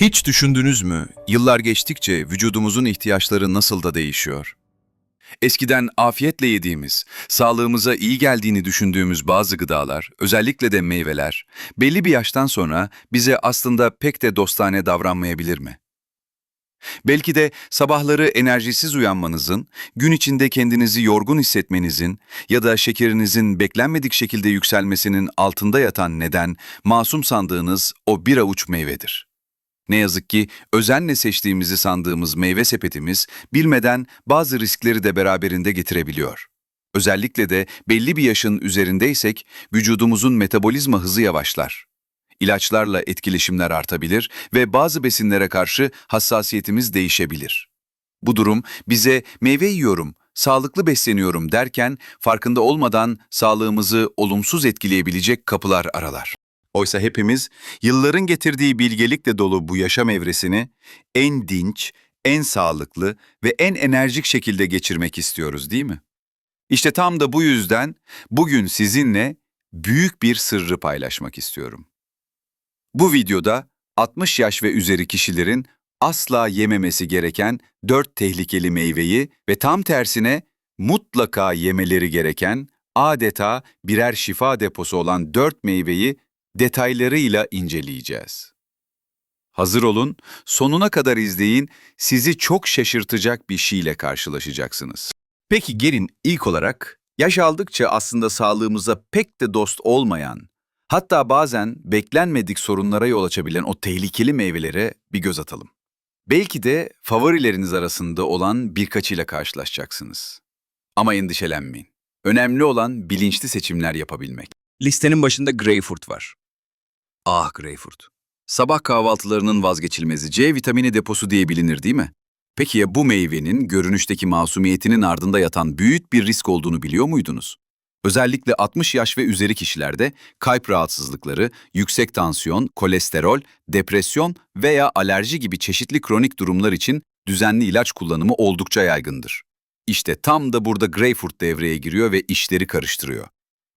Hiç düşündünüz mü? Yıllar geçtikçe vücudumuzun ihtiyaçları nasıl da değişiyor. Eskiden afiyetle yediğimiz, sağlığımıza iyi geldiğini düşündüğümüz bazı gıdalar, özellikle de meyveler, belli bir yaştan sonra bize aslında pek de dostane davranmayabilir mi? Belki de sabahları enerjisiz uyanmanızın, gün içinde kendinizi yorgun hissetmenizin ya da şekerinizin beklenmedik şekilde yükselmesinin altında yatan neden masum sandığınız o bir avuç meyvedir. Ne yazık ki özenle seçtiğimizi sandığımız meyve sepetimiz bilmeden bazı riskleri de beraberinde getirebiliyor. Özellikle de belli bir yaşın üzerindeysek vücudumuzun metabolizma hızı yavaşlar. İlaçlarla etkileşimler artabilir ve bazı besinlere karşı hassasiyetimiz değişebilir. Bu durum bize meyve yiyorum, sağlıklı besleniyorum derken farkında olmadan sağlığımızı olumsuz etkileyebilecek kapılar aralar. Oysa hepimiz yılların getirdiği bilgelikle dolu bu yaşam evresini en dinç, en sağlıklı ve en enerjik şekilde geçirmek istiyoruz değil mi? İşte tam da bu yüzden bugün sizinle büyük bir sırrı paylaşmak istiyorum. Bu videoda 60 yaş ve üzeri kişilerin asla yememesi gereken 4 tehlikeli meyveyi ve tam tersine mutlaka yemeleri gereken adeta birer şifa deposu olan 4 meyveyi detaylarıyla inceleyeceğiz. Hazır olun, sonuna kadar izleyin, sizi çok şaşırtacak bir şeyle karşılaşacaksınız. Peki gelin ilk olarak yaş aldıkça aslında sağlığımıza pek de dost olmayan, hatta bazen beklenmedik sorunlara yol açabilen o tehlikeli meyvelere bir göz atalım. Belki de favorileriniz arasında olan birkaçıyla karşılaşacaksınız. Ama endişelenmeyin. Önemli olan bilinçli seçimler yapabilmek. Listenin başında greyfurt var. Ah greyfurt. Sabah kahvaltılarının vazgeçilmezi C vitamini deposu diye bilinir değil mi? Peki ya bu meyvenin görünüşteki masumiyetinin ardında yatan büyük bir risk olduğunu biliyor muydunuz? Özellikle 60 yaş ve üzeri kişilerde kalp rahatsızlıkları, yüksek tansiyon, kolesterol, depresyon veya alerji gibi çeşitli kronik durumlar için düzenli ilaç kullanımı oldukça yaygındır. İşte tam da burada greyfurt devreye giriyor ve işleri karıştırıyor.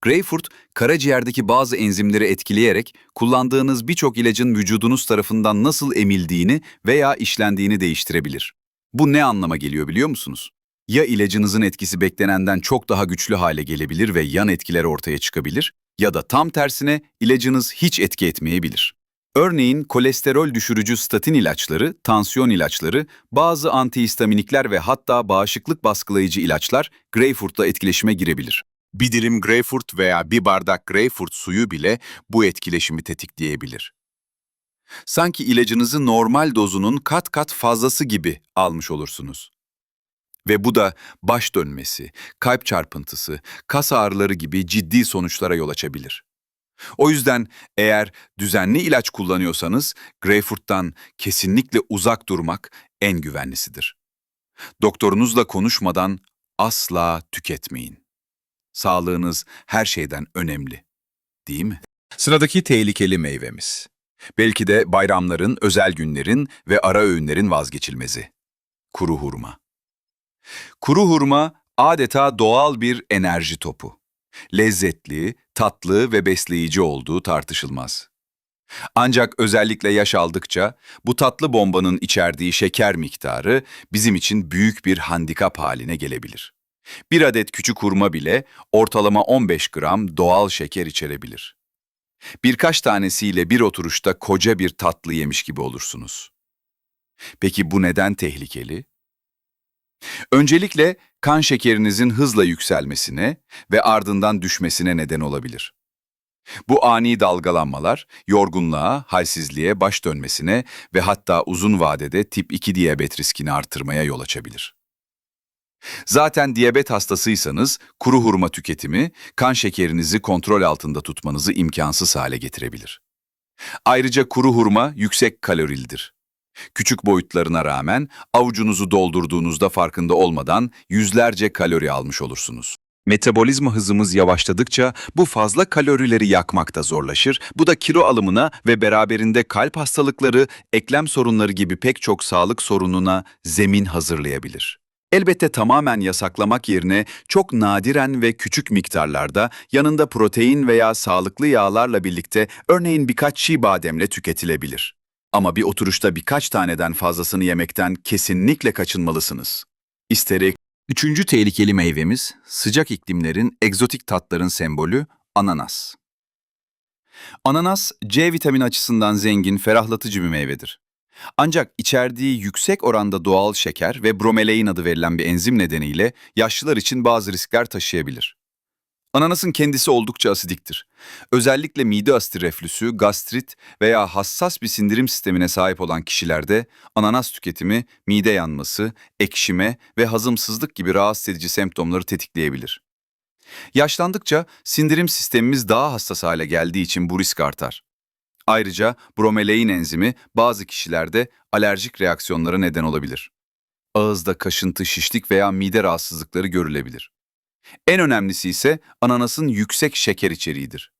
Greyfurt, karaciğerdeki bazı enzimleri etkileyerek kullandığınız birçok ilacın vücudunuz tarafından nasıl emildiğini veya işlendiğini değiştirebilir. Bu ne anlama geliyor biliyor musunuz? Ya ilacınızın etkisi beklenenden çok daha güçlü hale gelebilir ve yan etkiler ortaya çıkabilir ya da tam tersine ilacınız hiç etki etmeyebilir. Örneğin kolesterol düşürücü statin ilaçları, tansiyon ilaçları, bazı antihistaminikler ve hatta bağışıklık baskılayıcı ilaçlar greyfurtla etkileşime girebilir. Bir dilim greyfurt veya bir bardak greyfurt suyu bile bu etkileşimi tetikleyebilir. Sanki ilacınızı normal dozunun kat kat fazlası gibi almış olursunuz. Ve bu da baş dönmesi, kalp çarpıntısı, kas ağrıları gibi ciddi sonuçlara yol açabilir. O yüzden eğer düzenli ilaç kullanıyorsanız greyfurttan kesinlikle uzak durmak en güvenlisidir. Doktorunuzla konuşmadan asla tüketmeyin. Sağlığınız her şeyden önemli. Değil mi? Sıradaki tehlikeli meyvemiz. Belki de bayramların, özel günlerin ve ara öğünlerin vazgeçilmezi. Kuru hurma. Kuru hurma adeta doğal bir enerji topu. Lezzetli, tatlı ve besleyici olduğu tartışılmaz. Ancak özellikle yaş aldıkça bu tatlı bombanın içerdiği şeker miktarı bizim için büyük bir handikap haline gelebilir. Bir adet küçük hurma bile ortalama 15 gram doğal şeker içerebilir. Birkaç tanesiyle bir oturuşta koca bir tatlı yemiş gibi olursunuz. Peki bu neden tehlikeli? Öncelikle kan şekerinizin hızla yükselmesine ve ardından düşmesine neden olabilir. Bu ani dalgalanmalar yorgunluğa, halsizliğe, baş dönmesine ve hatta uzun vadede tip 2 diyabet riskini artırmaya yol açabilir. Zaten diyabet hastasıysanız kuru hurma tüketimi kan şekerinizi kontrol altında tutmanızı imkansız hale getirebilir. Ayrıca kuru hurma yüksek kalorilidir. Küçük boyutlarına rağmen avucunuzu doldurduğunuzda farkında olmadan yüzlerce kalori almış olursunuz. Metabolizma hızımız yavaşladıkça bu fazla kalorileri yakmak da zorlaşır. Bu da kilo alımına ve beraberinde kalp hastalıkları, eklem sorunları gibi pek çok sağlık sorununa zemin hazırlayabilir. Elbette tamamen yasaklamak yerine çok nadiren ve küçük miktarlarda yanında protein veya sağlıklı yağlarla birlikte örneğin birkaç çiğ bademle tüketilebilir. Ama bir oturuşta birkaç taneden fazlasını yemekten kesinlikle kaçınmalısınız. İsterik. Üçüncü tehlikeli meyvemiz, sıcak iklimlerin egzotik tatların sembolü ananas. Ananas, C vitamini açısından zengin, ferahlatıcı bir meyvedir. Ancak içerdiği yüksek oranda doğal şeker ve bromelain adı verilen bir enzim nedeniyle yaşlılar için bazı riskler taşıyabilir. Ananasın kendisi oldukça asidiktir. Özellikle mide asidi reflüsü, gastrit veya hassas bir sindirim sistemine sahip olan kişilerde ananas tüketimi mide yanması, ekşime ve hazımsızlık gibi rahatsız edici semptomları tetikleyebilir. Yaşlandıkça sindirim sistemimiz daha hassas hale geldiği için bu risk artar. Ayrıca bromelain enzimi bazı kişilerde alerjik reaksiyonlara neden olabilir. Ağızda kaşıntı, şişlik veya mide rahatsızlıkları görülebilir. En önemlisi ise ananasın yüksek şeker içeriğidir.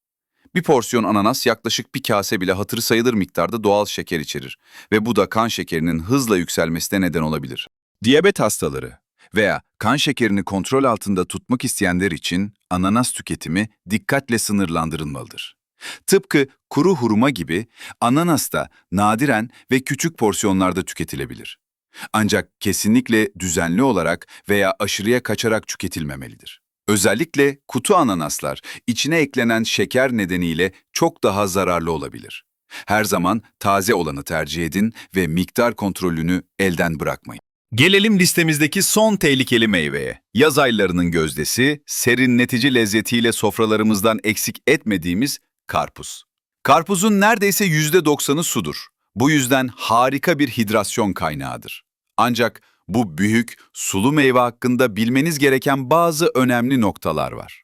Bir porsiyon ananas yaklaşık bir kase bile hatırı sayılır miktarda doğal şeker içerir ve bu da kan şekerinin hızla yükselmesine neden olabilir. Diyabet hastaları veya kan şekerini kontrol altında tutmak isteyenler için ananas tüketimi dikkatle sınırlandırılmalıdır. Tıpkı kuru hurma gibi ananas da nadiren ve küçük porsiyonlarda tüketilebilir. Ancak kesinlikle düzenli olarak veya aşırıya kaçarak tüketilmemelidir. Özellikle kutu ananaslar içine eklenen şeker nedeniyle çok daha zararlı olabilir. Her zaman taze olanı tercih edin ve miktar kontrolünü elden bırakmayın. Gelelim listemizdeki son tehlikeli meyveye. Yaz aylarının gözdesi, serinletici lezzetiyle sofralarımızdan eksik etmediğimiz karpuz. Karpuzun neredeyse %90'ı sudur. Bu yüzden harika bir hidrasyon kaynağıdır. Ancak bu büyük, sulu meyve hakkında bilmeniz gereken bazı önemli noktalar var.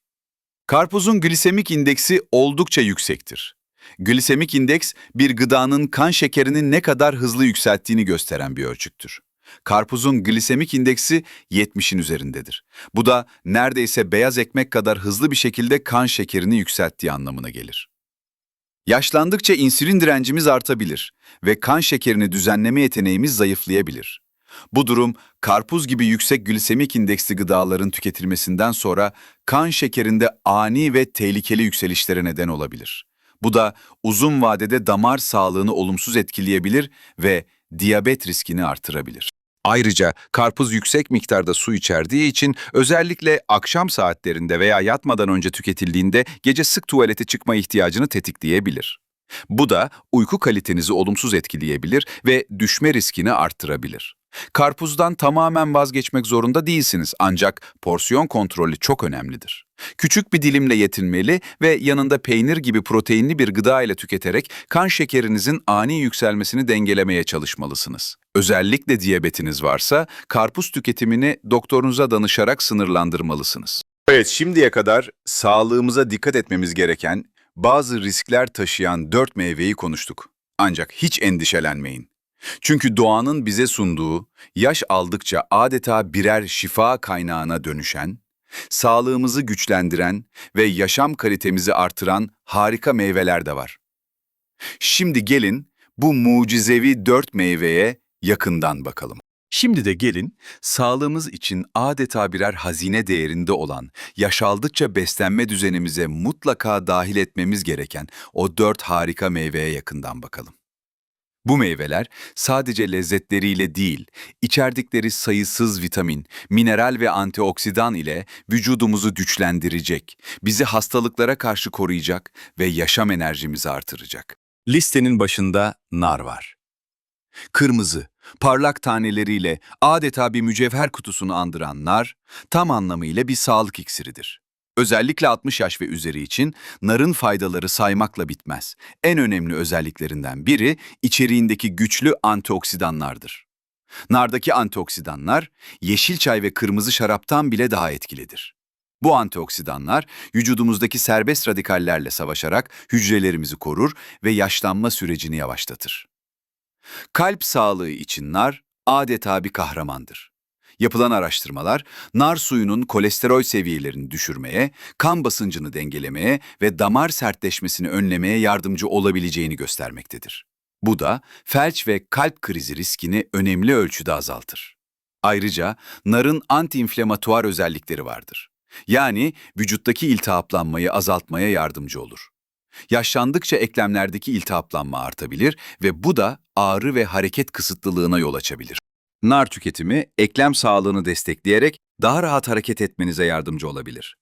Karpuzun glisemik indeksi oldukça yüksektir. Glisemik indeks bir gıdanın kan şekerini ne kadar hızlı yükselttiğini gösteren bir ölçüttür. Karpuzun glisemik indeksi 70'in üzerindedir. Bu da neredeyse beyaz ekmek kadar hızlı bir şekilde kan şekerini yükselttiği anlamına gelir. Yaşlandıkça insülin direncimiz artabilir ve kan şekerini düzenleme yeteneğimiz zayıflayabilir. Bu durum karpuz gibi yüksek glisemik indeksli gıdaların tüketilmesinden sonra kan şekerinde ani ve tehlikeli yükselişlere neden olabilir. Bu da uzun vadede damar sağlığını olumsuz etkileyebilir ve diyabet riskini artırabilir. Ayrıca karpuz yüksek miktarda su içerdiği için özellikle akşam saatlerinde veya yatmadan önce tüketildiğinde gece sık tuvalete çıkma ihtiyacını tetikleyebilir. Bu da uyku kalitenizi olumsuz etkileyebilir ve düşme riskini arttırabilir. Karpuzdan tamamen vazgeçmek zorunda değilsiniz ancak porsiyon kontrolü çok önemlidir. Küçük bir dilimle yetinmeli ve yanında peynir gibi proteinli bir gıda ile tüketerek kan şekerinizin ani yükselmesini dengelemeye çalışmalısınız. Özellikle diyabetiniz varsa karpuz tüketimini doktorunuza danışarak sınırlandırmalısınız. Evet, şimdiye kadar sağlığımıza dikkat etmemiz gereken bazı riskler taşıyan dört meyveyi konuştuk. Ancak hiç endişelenmeyin. Çünkü doğanın bize sunduğu, yaş aldıkça adeta birer şifa kaynağına dönüşen, sağlığımızı güçlendiren ve yaşam kalitemizi artıran harika meyveler de var. Şimdi gelin bu mucizevi dört meyveye yakından bakalım. Şimdi de gelin sağlığımız için adeta birer hazine değerinde olan, yaş aldıkça beslenme düzenimize mutlaka dahil etmemiz gereken o dört harika meyveye yakından bakalım. Bu meyveler sadece lezzetleriyle değil, içerdikleri sayısız vitamin, mineral ve antioksidan ile vücudumuzu güçlendirecek, bizi hastalıklara karşı koruyacak ve yaşam enerjimizi artıracak. Listenin başında nar var. Kırmızı, parlak taneleriyle adeta bir mücevher kutusunu andıran nar, tam anlamıyla bir sağlık iksiridir. Özellikle 60 yaş ve üzeri için narın faydaları saymakla bitmez. En önemli özelliklerinden biri içeriğindeki güçlü antioksidanlardır. Nardaki antioksidanlar yeşil çay ve kırmızı şaraptan bile daha etkilidir. Bu antioksidanlar vücudumuzdaki serbest radikallerle savaşarak hücrelerimizi korur ve yaşlanma sürecini yavaşlatır. Kalp sağlığı için nar adeta bir kahramandır. Yapılan araştırmalar, nar suyunun kolesterol seviyelerini düşürmeye, kan basıncını dengelemeye ve damar sertleşmesini önlemeye yardımcı olabileceğini göstermektedir. Bu da felç ve kalp krizi riskini önemli ölçüde azaltır. Ayrıca narın antiinflamatuar özellikleri vardır. Yani vücuttaki iltihaplanmayı azaltmaya yardımcı olur. Yaşlandıkça eklemlerdeki iltihaplanma artabilir ve bu da ağrı ve hareket kısıtlılığına yol açabilir. Nar tüketimi eklem sağlığını destekleyerek daha rahat hareket etmenize yardımcı olabilir.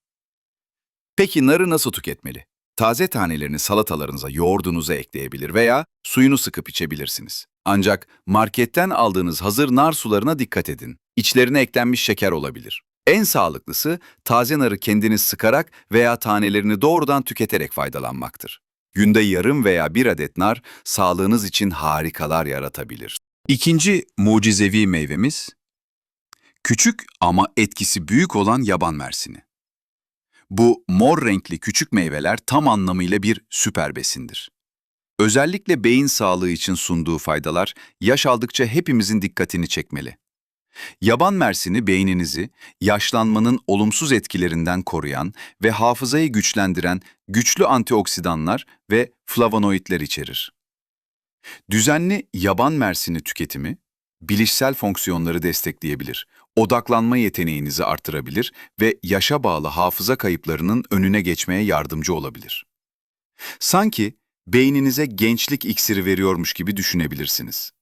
Peki narı nasıl tüketmeli? Taze tanelerini salatalarınıza, yoğurdunuza ekleyebilir veya suyunu sıkıp içebilirsiniz. Ancak marketten aldığınız hazır nar sularına dikkat edin. İçlerine eklenmiş şeker olabilir. En sağlıklısı taze narı kendiniz sıkarak veya tanelerini doğrudan tüketerek faydalanmaktır. Günde yarım veya bir adet nar sağlığınız için harikalar yaratabilir. İkinci mucizevi meyvemiz, küçük ama etkisi büyük olan yaban mersini. Bu mor renkli küçük meyveler tam anlamıyla bir süper besindir. Özellikle beyin sağlığı için sunduğu faydalar yaş aldıkça hepimizin dikkatini çekmeli. Yaban mersini beyninizi yaşlanmanın olumsuz etkilerinden koruyan ve hafızayı güçlendiren güçlü antioksidanlar ve flavonoidler içerir. Düzenli yaban mersini tüketimi, bilişsel fonksiyonları destekleyebilir, odaklanma yeteneğinizi artırabilir ve yaşa bağlı hafıza kayıplarının önüne geçmeye yardımcı olabilir. Sanki beyninize gençlik iksiri veriyormuş gibi düşünebilirsiniz.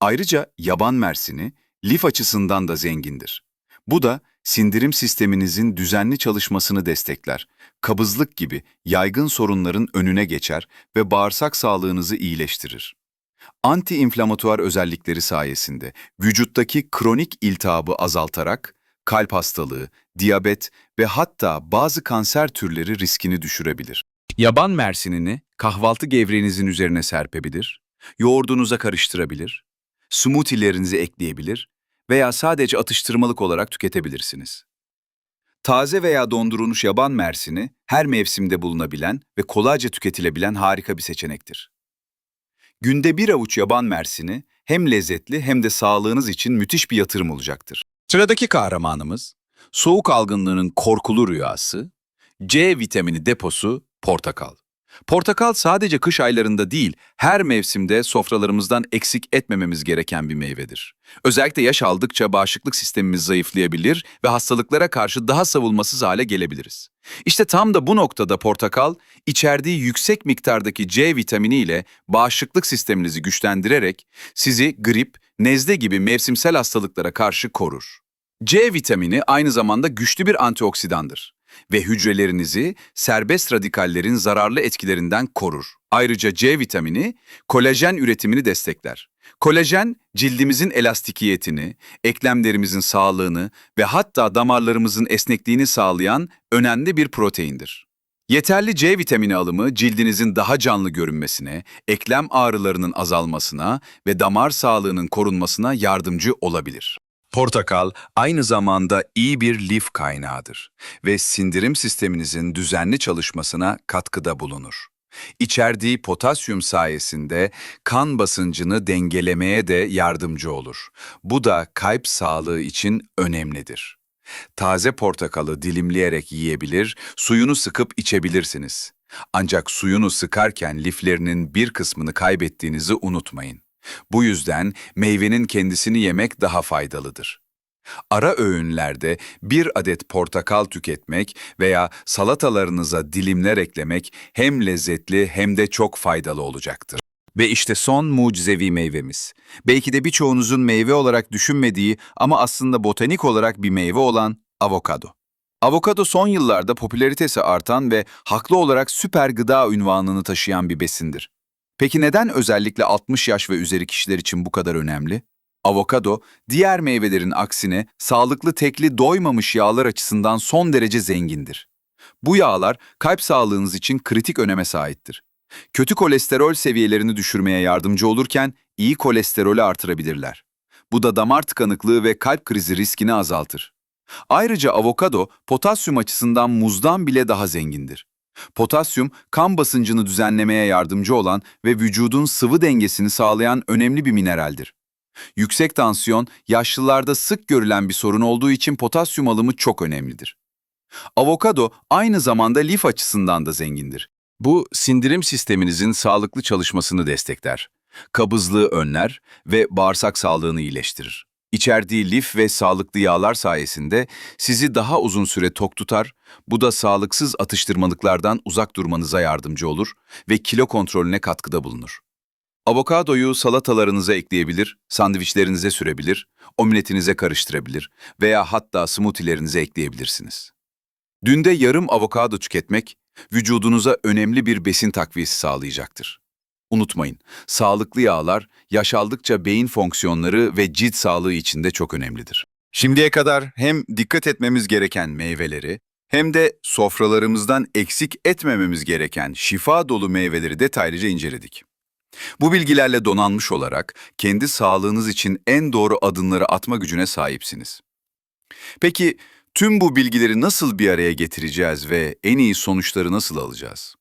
Ayrıca yaban mersini lif açısından da zengindir. Bu da sindirim sisteminizin düzenli çalışmasını destekler, kabızlık gibi yaygın sorunların önüne geçer ve bağırsak sağlığınızı iyileştirir. Anti-inflamatuar özellikleri sayesinde vücuttaki kronik iltihabı azaltarak kalp hastalığı, diyabet ve hatta bazı kanser türleri riskini düşürebilir. Yaban mersinini kahvaltı gevreğinizin üzerine serpebilir, yoğurdunuza karıştırabilir, smoothie'lerinize ekleyebilir veya sadece atıştırmalık olarak tüketebilirsiniz. Taze veya dondurulmuş yaban mersini her mevsimde bulunabilen ve kolayca tüketilebilen harika bir seçenektir. Günde bir avuç yaban mersini hem lezzetli hem de sağlığınız için müthiş bir yatırım olacaktır. Sıradaki kahramanımız, soğuk algınlığının korkulu rüyası, C vitamini deposu portakal. Portakal sadece kış aylarında değil, her mevsimde sofralarımızdan eksik etmememiz gereken bir meyvedir. Özellikle yaş aldıkça bağışıklık sistemimiz zayıflayabilir ve hastalıklara karşı daha savunmasız hale gelebiliriz. İşte tam da bu noktada portakal, içerdiği yüksek miktardaki C vitamini ile bağışıklık sisteminizi güçlendirerek sizi grip, nezle gibi mevsimsel hastalıklara karşı korur. C vitamini aynı zamanda güçlü bir antioksidandır ve hücrelerinizi serbest radikallerin zararlı etkilerinden korur. Ayrıca C vitamini kolajen üretimini destekler. Kolajen cildimizin elastikiyetini, eklemlerimizin sağlığını ve hatta damarlarımızın esnekliğini sağlayan önemli bir proteindir. Yeterli C vitamini alımı cildinizin daha canlı görünmesine, eklem ağrılarının azalmasına ve damar sağlığının korunmasına yardımcı olabilir. Portakal aynı zamanda iyi bir lif kaynağıdır ve sindirim sisteminizin düzenli çalışmasına katkıda bulunur. İçerdiği potasyum sayesinde kan basıncını dengelemeye de yardımcı olur. Bu da kalp sağlığı için önemlidir. Taze portakalı dilimleyerek yiyebilir, suyunu sıkıp içebilirsiniz. Ancak suyunu sıkarken liflerinin bir kısmını kaybettiğinizi unutmayın. Bu yüzden meyvenin kendisini yemek daha faydalıdır. Ara öğünlerde bir adet portakal tüketmek veya salatalarınıza dilimler eklemek hem lezzetli hem de çok faydalı olacaktır. Ve işte son mucizevi meyvemiz. Belki de birçoğunuzun meyve olarak düşünmediği ama aslında botanik olarak bir meyve olan avokado. Avokado son yıllarda popülaritesi artan ve haklı olarak süper gıda ünvanını taşıyan bir besindir. Peki neden özellikle 60 yaş ve üzeri kişiler için bu kadar önemli? Avokado, diğer meyvelerin aksine sağlıklı tekli doymamış yağlar açısından son derece zengindir. Bu yağlar kalp sağlığınız için kritik öneme sahiptir. Kötü kolesterol seviyelerini düşürmeye yardımcı olurken iyi kolesterolü artırabilirler. Bu da damar tıkanıklığı ve kalp krizi riskini azaltır. Ayrıca avokado potasyum açısından muzdan bile daha zengindir. Potasyum, kan basıncını düzenlemeye yardımcı olan ve vücudun sıvı dengesini sağlayan önemli bir mineraldir. Yüksek tansiyon, yaşlılarda sık görülen bir sorun olduğu için potasyum alımı çok önemlidir. Avokado aynı zamanda lif açısından da zengindir. Bu, sindirim sisteminizin sağlıklı çalışmasını destekler, kabızlığı önler ve bağırsak sağlığını iyileştirir. İçerdiği lif ve sağlıklı yağlar sayesinde sizi daha uzun süre tok tutar, bu da sağlıksız atıştırmalıklardan uzak durmanıza yardımcı olur ve kilo kontrolüne katkıda bulunur. Avokadoyu salatalarınıza ekleyebilir, sandviçlerinize sürebilir, omletinize karıştırabilir veya hatta smoothie'lerinize ekleyebilirsiniz. Dünde yarım avokado tüketmek, vücudunuza önemli bir besin takviyesi sağlayacaktır. Unutmayın, sağlıklı yağlar yaş aldıkça beyin fonksiyonları ve cilt sağlığı için de çok önemlidir. Şimdiye kadar hem dikkat etmemiz gereken meyveleri hem de sofralarımızdan eksik etmememiz gereken şifa dolu meyveleri detaylıca inceledik. Bu bilgilerle donanmış olarak kendi sağlığınız için en doğru adımları atma gücüne sahipsiniz. Peki tüm bu bilgileri nasıl bir araya getireceğiz ve en iyi sonuçları nasıl alacağız?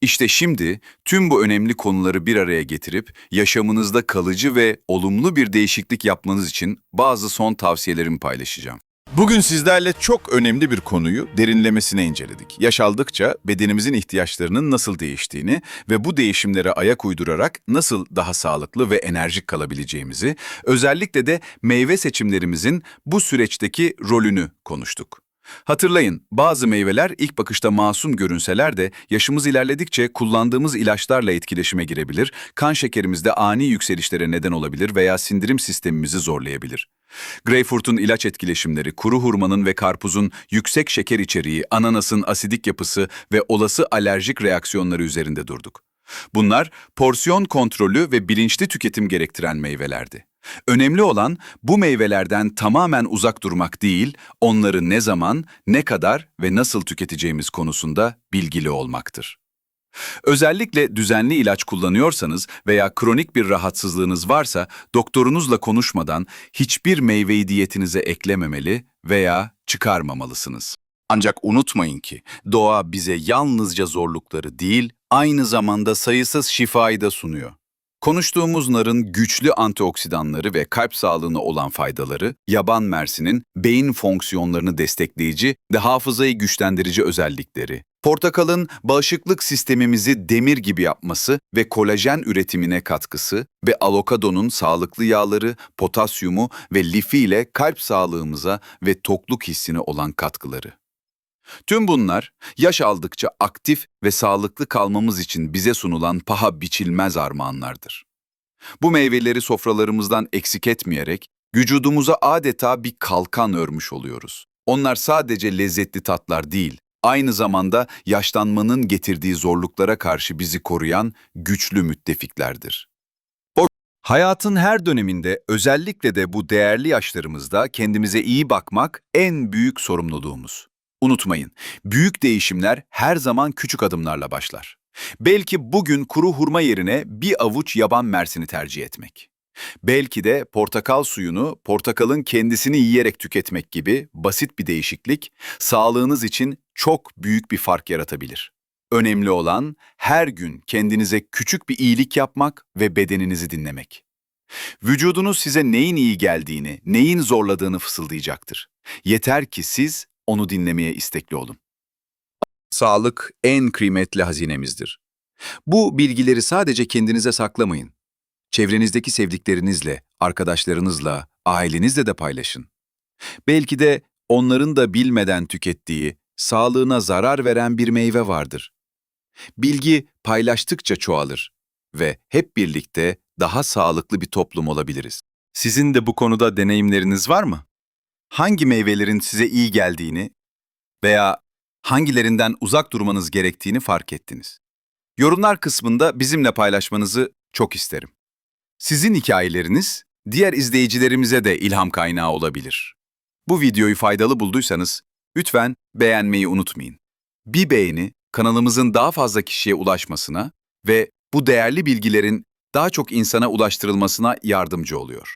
İşte şimdi tüm bu önemli konuları bir araya getirip yaşamınızda kalıcı ve olumlu bir değişiklik yapmanız için bazı son tavsiyelerimi paylaşacağım. Bugün sizlerle çok önemli bir konuyu derinlemesine inceledik. Yaş aldıkça bedenimizin ihtiyaçlarının nasıl değiştiğini ve bu değişimlere ayak uydurarak nasıl daha sağlıklı ve enerjik kalabileceğimizi, özellikle de meyve seçimlerimizin bu süreçteki rolünü konuştuk. Hatırlayın, bazı meyveler ilk bakışta masum görünseler de yaşımız ilerledikçe kullandığımız ilaçlarla etkileşime girebilir, kan şekerimizde ani yükselişlere neden olabilir veya sindirim sistemimizi zorlayabilir. Greyfurt'un ilaç etkileşimleri, kuru hurmanın ve karpuzun yüksek şeker içeriği, ananasın asidik yapısı ve olası alerjik reaksiyonları üzerinde durduk. Bunlar porsiyon kontrolü ve bilinçli tüketim gerektiren meyvelerdi. Önemli olan bu meyvelerden tamamen uzak durmak değil, onları ne zaman, ne kadar ve nasıl tüketeceğimiz konusunda bilgili olmaktır. Özellikle düzenli ilaç kullanıyorsanız veya kronik bir rahatsızlığınız varsa doktorunuzla konuşmadan hiçbir meyveyi diyetinize eklememeli veya çıkarmamalısınız. Ancak unutmayın ki doğa bize yalnızca zorlukları değil, aynı zamanda sayısız şifayı da sunuyor. Konuştuğumuz narın güçlü antioksidanları ve kalp sağlığına olan faydaları, yaban mersinin beyin fonksiyonlarını destekleyici ve hafızayı güçlendirici özellikleri, portakalın bağışıklık sistemimizi demir gibi yapması ve kolajen üretimine katkısı ve avokadonun sağlıklı yağları, potasyumu ve lifiyle kalp sağlığımıza ve tokluk hissine olan katkıları. Tüm bunlar yaş aldıkça aktif ve sağlıklı kalmamız için bize sunulan paha biçilmez armağanlardır. Bu meyveleri sofralarımızdan eksik etmeyerek vücudumuza adeta bir kalkan örmüş oluyoruz. Onlar sadece lezzetli tatlar değil, aynı zamanda yaşlanmanın getirdiği zorluklara karşı bizi koruyan güçlü müttefiklerdir. Hayatın her döneminde özellikle de bu değerli yaşlarımızda kendimize iyi bakmak en büyük sorumluluğumuz. Unutmayın, büyük değişimler her zaman küçük adımlarla başlar. Belki bugün kuru hurma yerine bir avuç yaban mersini tercih etmek. Belki de portakal suyunu portakalın kendisini yiyerek tüketmek gibi basit bir değişiklik sağlığınız için çok büyük bir fark yaratabilir. Önemli olan her gün kendinize küçük bir iyilik yapmak ve bedeninizi dinlemek. Vücudunuz size neyin iyi geldiğini, neyin zorladığını fısıldayacaktır. Yeter ki siz onu dinlemeye istekli olun. Sağlık en kıymetli hazinemizdir. Bu bilgileri sadece kendinize saklamayın. Çevrenizdeki sevdiklerinizle, arkadaşlarınızla, ailenizle de paylaşın. Belki de onların da bilmeden tükettiği, sağlığına zarar veren bir meyve vardır. Bilgi paylaştıkça çoğalır ve hep birlikte daha sağlıklı bir toplum olabiliriz. Sizin de bu konuda deneyimleriniz var mı? Hangi meyvelerin size iyi geldiğini veya hangilerinden uzak durmanız gerektiğini fark ettiniz. Yorumlar kısmında bizimle paylaşmanızı çok isterim. Sizin hikayeleriniz diğer izleyicilerimize de ilham kaynağı olabilir. Bu videoyu faydalı bulduysanız lütfen beğenmeyi unutmayın. Bir beğeni kanalımızın daha fazla kişiye ulaşmasına ve bu değerli bilgilerin daha çok insana ulaştırılmasına yardımcı oluyor.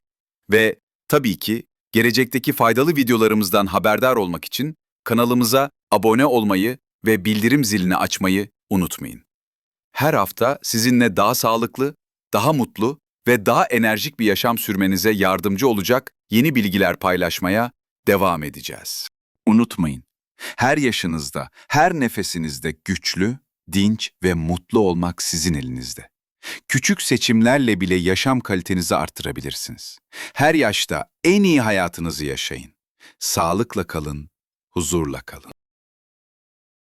Ve tabii ki Gelecekteki faydalı videolarımızdan haberdar olmak için kanalımıza abone olmayı ve bildirim zilini açmayı unutmayın. Her hafta sizinle daha sağlıklı, daha mutlu ve daha enerjik bir yaşam sürmenize yardımcı olacak yeni bilgiler paylaşmaya devam edeceğiz. Unutmayın, her yaşınızda, her nefesinizde güçlü, dinç ve mutlu olmak sizin elinizde. Küçük seçimlerle bile yaşam kalitenizi arttırabilirsiniz. Her yaşta en iyi hayatınızı yaşayın. Sağlıkla kalın, huzurla kalın.